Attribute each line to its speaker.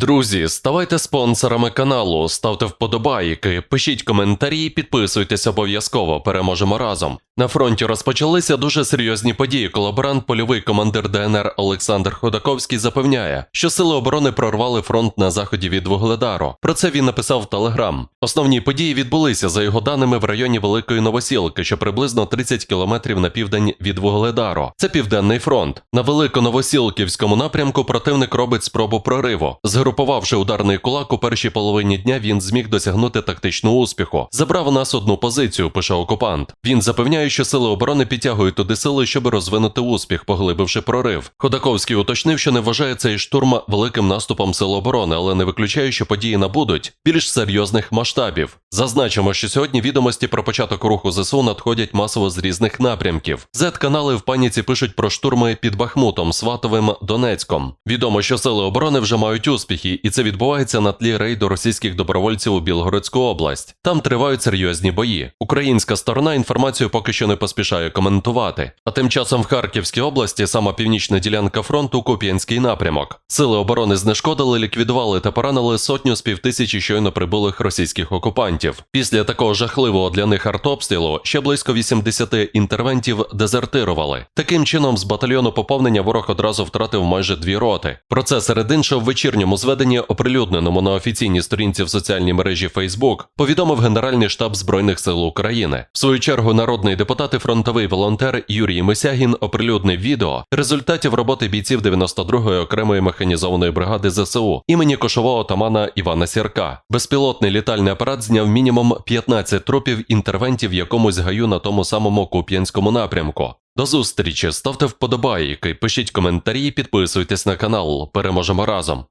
Speaker 1: Друзі, ставайте спонсорами каналу, ставте вподобайки, пишіть коментарі, підписуйтесь обов'язково. Переможемо разом. На фронті розпочалися дуже серйозні події. Колаборант, польовий командир ДНР Олександр Ходаковський запевняє, що сили оборони прорвали фронт на заході від Вугледару. Про це він написав в Телеграм. Основні події відбулися за його даними в районі Великої Новосілки, що приблизно 30 кілометрів на південь від Вугледару. Це південний фронт. На Великоновосілківському напрямку противник робить спробу прориву. Згрупувавши ударний кулак у першій половині дня, він зміг досягнути тактичного успіху. Забрав нас одну позицію, пише окупант. Він запевняє, що сили оборони підтягують туди сили, щоб розвинути успіх, поглибивши прорив. Ходаковський уточнив, що не вважає цей штурм великим наступом сил оборони, але не виключає, що події набудуть більш серйозних масштабів. Зазначимо, що сьогодні відомості про початок руху ЗСУ надходять масово з різних напрямків. Z-канали в паніці пишуть про штурми під Бахмутом, Сватовим, Донецьком. Відомо, що сили оборони вже мають успіхи, і це відбувається на тлі рейду російських добровольців у Білгородську область. Там тривають серйозні бої. Українська сторона інформацію поки що не поспішає коментувати. А тим часом в Харківській області сама північна ділянка фронту Куп'янський напрямок. Сили оборони знешкодили, ліквідували та поранили сотню з півтисячі щойно прибулих російських окупантів. Після такого жахливого для них артобстрілу ще близько 80 інтервентів дезертирували. Таким чином, з батальйону поповнення ворог одразу втратив майже дві роти. Про це серед іншого в вечірньому зведенні, оприлюдненому на офіційній сторінці в соціальній мережі Facebook, повідомив Генеральний штаб Збройних сил України. В свою чергу народний депутат і фронтовий волонтер Юрій Мисягін оприлюднив відео результатів роботи бійців 92-ї окремої механізованої бригади ЗСУ імені кошового отамана Івана Сірка. Безпілотний літальний апарат зняв мінімум 15 трупів інтервентів якомусь гаю на тому самому Куп'янському напрямку. До зустрічі, ставте вподобайки, пишіть коментарі, підписуйтесь на канал. Переможемо разом.